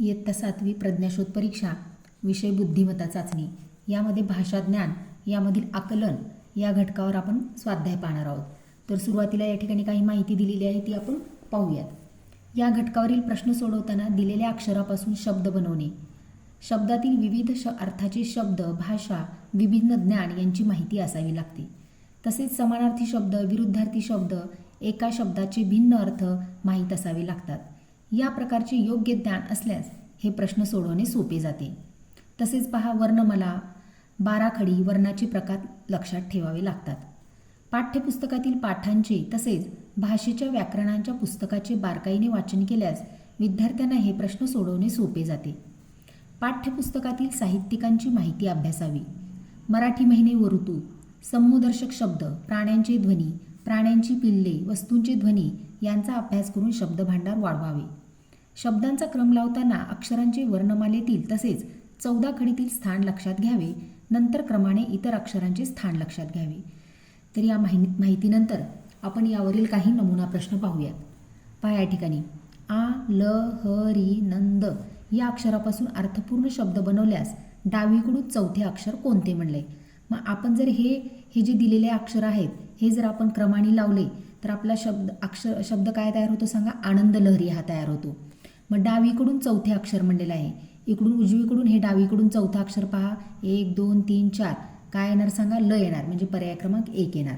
इयत्ता सातवी प्रज्ञाशोध परीक्षा विषय बुद्धिमत्ता चाचणी. यामध्ये भाषा ज्ञान यामधील आकलन या घटकावर आपण स्वाध्याय पाहणार आहोत. तर सुरुवातीला या ठिकाणी काही माहिती दिलेली आहे ती आपण पाहूयात. या घटकावरील प्रश्न सोडवताना दिलेल्या अक्षरापासून शब्द बनवणे. शब्दातील विविध श अर्थाचे शब्द भाषा विभिन्न ज्ञान यांची माहिती असावी लागते. तसेच समानार्थी शब्द विरुद्धार्थी शब्द एका शब्दाचे भिन्न अर्थ माहीत असावे लागतात. या प्रकारचे योग्य ज्ञान असल्यास हे प्रश्न सोडवणे सोपे जाते. तसेच पहा वर्णमाला बाराखडी वर्णाचे प्रकार लक्षात ठेवावे लागतात. पाठ्यपुस्तकातील पाठांचे तसेच भाषेच्या व्याकरणांच्या पुस्तकाचे बारकाईने वाचन केल्यास विद्यार्थ्यांना हे प्रश्न सोडवणे सोपे जाते. पाठ्यपुस्तकातील साहित्यिकांची माहिती अभ्यासावी. मराठी महिने व ऋतू समूहदर्शक शब्द प्राण्यांचे ध्वनी प्राण्यांची पिल्ले वस्तूंचे ध्वनी यांचा अभ्यास करून शब्दभांडार वाढवावे. शब्दांचा क्रम लावताना अक्षरांचे वर्णमालेतील तसेच चौदा खडीतील स्थान लक्षात घ्यावे. नंतर क्रमाने इतर अक्षरांचे स्थान लक्षात घ्यावे. तर या माहि माहितीनंतर आपण यावरील काही नमुना प्रश्न पाहूयात. पहा या ठिकाणी. आ ल ह री नंद या अक्षरापासून अर्थपूर्ण शब्द बनवल्यास डावीकडून चौथे अक्षर कोणते म्हणले? मग आपण जर हे हे जे दिलेले अक्षर आहेत हे जर आपण क्रमाने लावले तर आपला शब्द अक्षर शब्द काय तयार होतो सांगा? आनंद लहरी हा तयार होतो. मग डावीकडून चौथे अक्षर म्हणलेलं आहे. इकडून उजवीकडून हे डावीकडून चौथं अक्षर पहा. एक दोन तीन चार. काय येणार सांगा? ल येणार. म्हणजे पर्याय क्रमांक एक येणार.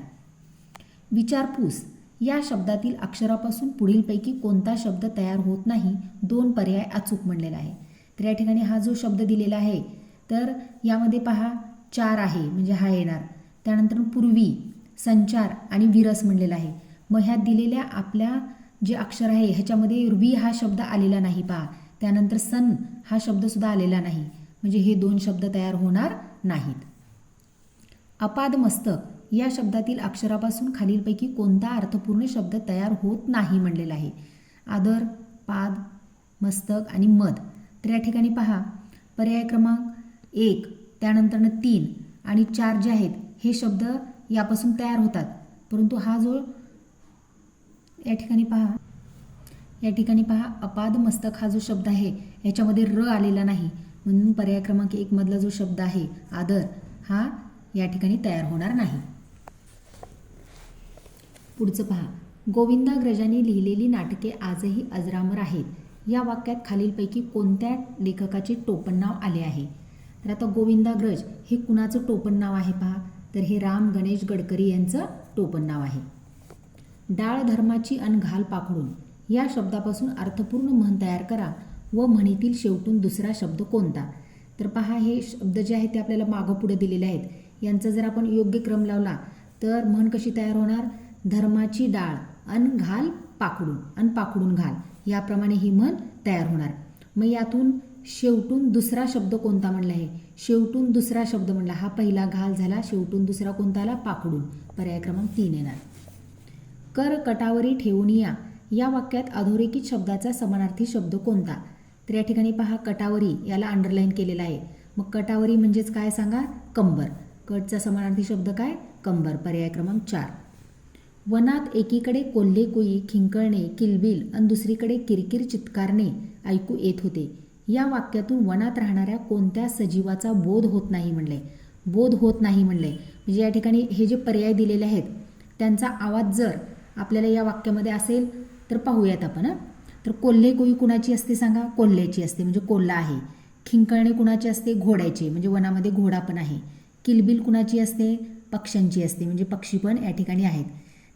विचारपूस. या शब्दातील अक्षरापासून पुढीलपैकी कोणता शब्द तयार होत नाही? दोन पर्याय अचूक म्हणलेला आहे. तर या ठिकाणी हा जो शब्द दिलेला आहे तर यामध्ये पहा चार आहे म्हणजे हा येणार. त्यानंतर पूर्वी संचार आणि विरस म्हणलेला आहे. मग ह्यात दिलेल्या आपल्या जे अक्षर आहे ह्याच्यामध्ये रुबी हा शब्द आलेला नाही पहा. त्यानंतर सन हा शब्दसुद्धा आलेला नाही. म्हणजे हे दोन शब्द तयार होणार नाहीत. अपाद मस्तक या शब्दातील अक्षरापासून खालीलपैकी कोणता अर्थपूर्ण शब्द तयार होत नाही म्हणलेला आहे? आदर पाद मस्तक आणि मद. तर या ठिकाणी पहा. पर्याय क्रमांक एक त्यानंतरनं तीन आणि चार जे आहेत हे शब्द यापासून तयार होतात. परंतु हा जो या ठिकाणी पहा. या ठिकाणी पहा अपाद मस्तक हा जो शब्द आहे याच्यामध्ये र आलेला नाही. म्हणून पर्याय क्रमांक एक मधला जो शब्द आहे आदर हा या ठिकाणी तयार होणार नाही. पुढचं पहा. गोविंदाग्रजांनी लिहिलेली नाटके आजही अजरामर आहेत. या वाक्यात खालीलपैकी कोणत्या लेखकाचे टोपण नाव आले आहे? तर आता गोविंदाग्रज हे कुणाचं टोपण नाव आहे पहा? तर हे राम गणेश गडकरी यांचं टोपण नाव आहे. डाळ धर्माची अन घाल पाखडून. या शब्दापासून अर्थपूर्ण म्हण तयार करा व म्हणीतील शेवटून दुसरा शब्द कोणता? तर पहा हे शब्द जे आहेत ते आपल्याला मागं पुढे दिलेले आहेत. यांचा जर आपण योग्य क्रम लावला तर म्हण कशी तयार होणार? धर्माची डाळ अन घाल पाकडून अन पाकडून घाल. याप्रमाणे ही म्हण तयार होणार. मग यातून शेवटून दुसरा शब्द कोणता म्हणला आहे शेवटून दुसरा शब्द म्हणला. हा पहिला घाल झाला शेवटून दुसरा कोणता आला? पाकडून पर्याय क्रमांक तीन येणार. कर कटावरी ठेवून या. या वाक्यात अधोरेखित शब्दाचा समानार्थी शब्द कोणता? तर या ठिकाणी पहा कटावरी याला अंडरलाईन केलेला आहे. मग कटावरी म्हणजेच काय सांगा? कंबर. कटचा समानार्थी शब्द काय? कंबर. पर्याय क्रमांक चार. वनात एकीकडे कोल्हे कुई खिंकळणे किलबिल आणि दुसरीकडे किरकिर चित्कारणे ऐकू येत होते. या वाक्यातून वनात राहणाऱ्या कोणत्या सजीवाचा बोध होत नाही म्हणले. बोध होत नाही म्हणले. म्हणजे या ठिकाणी हे जे पर्याय दिलेले आहेत त्यांचा आवाज जर आपल्याला या वाक्यामध्ये असेल तर पाहूयात आपण तर कोल्हे कोई कुणाची असते सांगा? कोल्ह्याची असते म्हणजे कोल्हा आहे. खिंकळणे कुणाची असते? घोड्याची म्हणजे वनामध्ये घोडा पण आहे. किलबिल कुणाची असते? पक्ष्यांची असते म्हणजे पक्षी पण या ठिकाणी आहेत.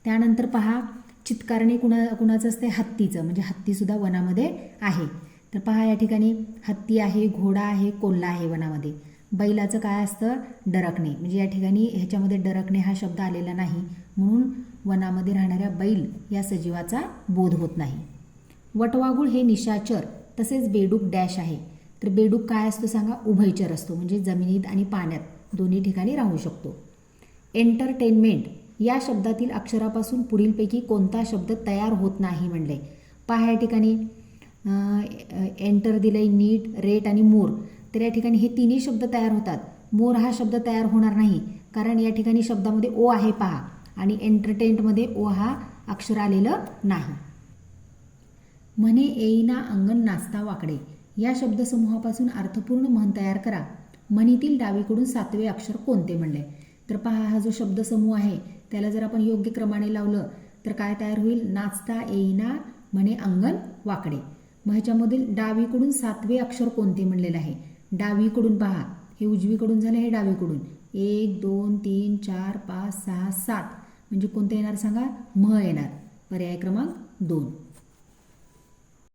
त्यानंतर पहा चित्कारणे कुणा कुणाचं असते? हत्तीचं म्हणजे हत्तीसुद्धा वनामध्ये आहे. तर पहा या ठिकाणी हत्ती आहे घोडा आहे कोल्हा आहे वनामध्ये. बैलाचं काय असतं? डरकणे म्हणजे या ठिकाणी ह्याच्यामध्ये डरकणे हा शब्द आलेला नाही. म्हणून वनामध्ये राहणाऱ्या बैल या सजीवाचा बोध होत नाही. वटवागुळ हे निशाचर तसेच बेडूक डॅश आहे. तर बेडूक काय असतो सांगा? उभयचर असतो. म्हणजे जमिनीत आणि पाण्यात दोन्ही ठिकाणी राहू शकतो. एंटरटेनमेंट या शब्दातील अक्षरापासून पुढीलपैकी कोणता शब्द तयार होत नाही म्हणले. पहा या ठिकाणी. एंटर दिलंय नीट रेट आणि मोर. तर या ठिकाणी हे तिन्ही शब्द तयार होतात. मोर हा शब्द तयार होणार नाही. कारण या ठिकाणी शब्दामध्ये ओ आहे पहा. आणि एंटरटेनमध्ये ओ हा अक्षर आलेलं नाही. म्हणे येईना अंगण नाचता वाकडे. या शब्दसमूहापासून अर्थपूर्ण म्हण तयार करा. म्हणीतील डावीकडून सातवे अक्षर कोणते म्हणले? तर पहा हा जो शब्दसमूह आहे त्याला जर आपण योग्य क्रमाने लावलं तर काय तयार होईल? नाचता येईना म्हणे अंगण वाकडे. मग ह्याच्यामधील डावीकडून सातवे अक्षर कोणते म्हणलेलं आहे? डावीकडून पहा. हे उजवीकडून झालं हे डावीकडून. एक दोन तीन चार पाच सहा सात. म्हणजे कोणतं येणार सांगा? म येणार. पर्याय क्रमांक दोन.